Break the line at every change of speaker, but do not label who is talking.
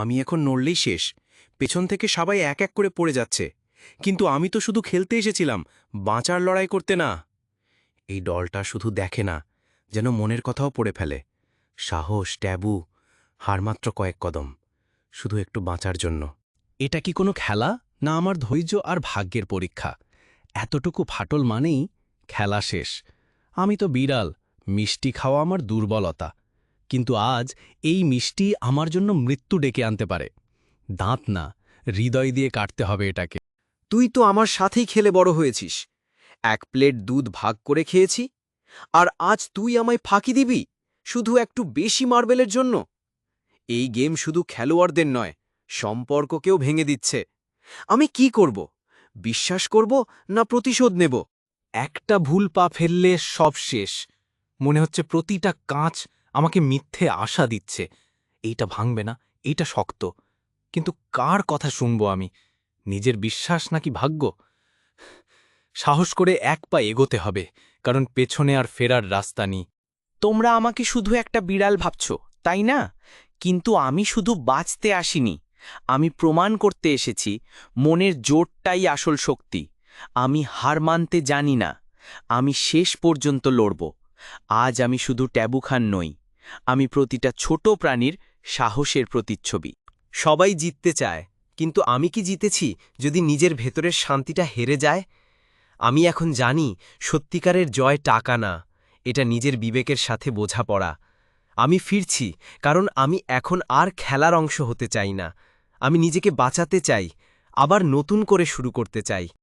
আমি এখন নড়লেই শেষ। পেছন থেকে সবাই এক এক করে পড়ে যাচ্ছে। কিন্তু আমি তো শুধু খেলতে এসেছিলাম, বাঁচার লড়াই করতে না। এই দলটা শুধু দেখে না, যেন মনের কথাও পড়ে ফেলে। সাহস, ট্যাবু, হার মাত্র কয়েক কদম। শুধু একটু বাঁচার জন্য।
এটা কি কোনো খেলা? না, আমার ধৈর্য আর ভাগ্যের পরীক্ষা। এতটুকু ফাটল মানেই খেলা শেষ। আমি তো বিড়াল, মিষ্টি খাওয়া আমার দুর্বলতা। কিন্তু আজ এই মিষ্টি আমার জন্য মৃত্যু ডেকে আনতে পারে। দাঁত না, হৃদয় দিয়ে কাটতে হবে এটাকে।
তুই তো আমার সাথেই খেলে বড় হয়েছিস। এক প্লেট দুধ ভাগ করে খেয়েছি, আর আজ তুই আমায় ফাঁকি দিবি? শুধু একটু বেশি মার্বেলের জন্য? এই গেম শুধু খেলোয়াড়দের নয়, সম্পর্ককেও ভেঙে দিচ্ছে। আমি কি করব? বিশ্বাস করব না প্রতিশোধ নেব?
একটা ভুল পা ফেললে সব শেষ। মনে হচ্ছে প্রতিটা কাঁচ আমাকে মিথ্যে আশা দিচ্ছে। এইটা ভাঙবে না, এইটা শক্ত। কিন্তু কার কথা শুনব আমি? নিজের বিশ্বাস নাকি ভাগ্য? সাহস করে এক পা এগোতে হবে, কারণ পেছনে আর ফেরার রাস্তা নেই।
তোমরা আমাকে শুধু একটা বিড়াল ভাবছ, তাই না? কিন্তু আমি শুধু বাঁচতে আসিনি। আমি প্রমাণ করতে এসেছি, মনের জোরটাই আসল শক্তি। আমি হার মানতে জানি না। আমি শেষ পর্যন্ত লড়ব। আজ আমি শুধু ট্যাবু খান নই। আমি প্রতিটা ছোট প্রাণীর সাহসের প্রতিচ্ছবি।
সবাই জিততে চায়, কিন্তু আমি কি জিতেছি যদি নিজের ভেতরের শান্তিটা হেরে যায়? আমি এখন জানি সত্যিকারের জয় টাকা না, এটা নিজের বিবেকের সাথে বোঝাপড়া। আমি ফিরছি, কারণ আমি এখন আর খেলার অংশ হতে চাই না। আমি নিজেকে বাঁচাতে চাই, আবার নতুন করে শুরু করতে চাই।